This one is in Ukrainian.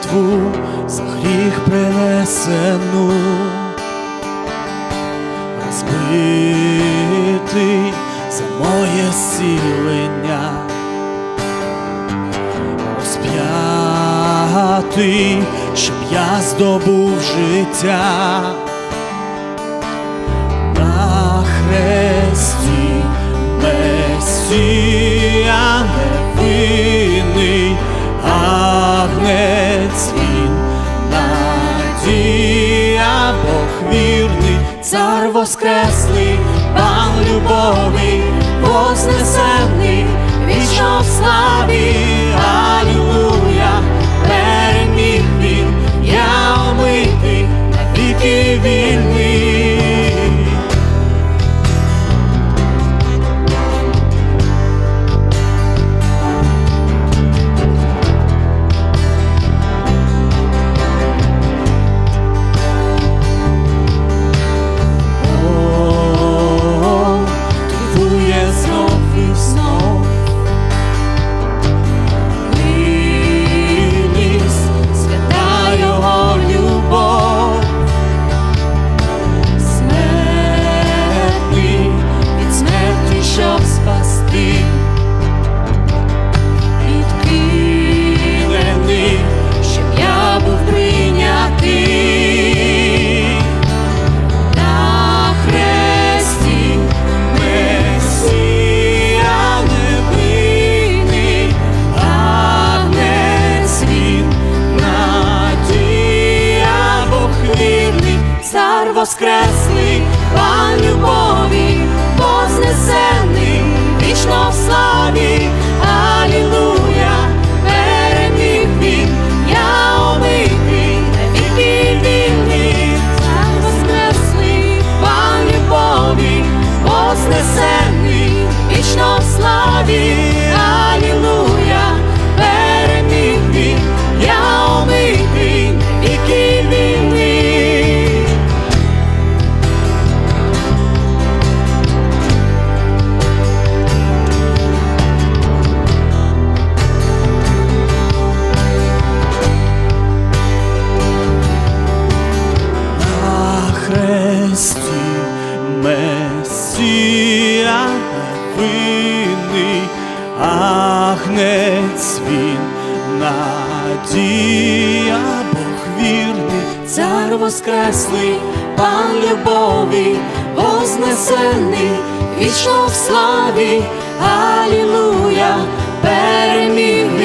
жертву за гріх принесену, розбитий за моє сілення, розп'ятий, щоб я здобув життя. воскреслий, пан любові, вознесений, вічно в славі. águas crescem. Месія винний, агнець він, надія Бог вірний, цар воскреслий, пан любові, вознесений, вічно в славі, Алілуя, переміг.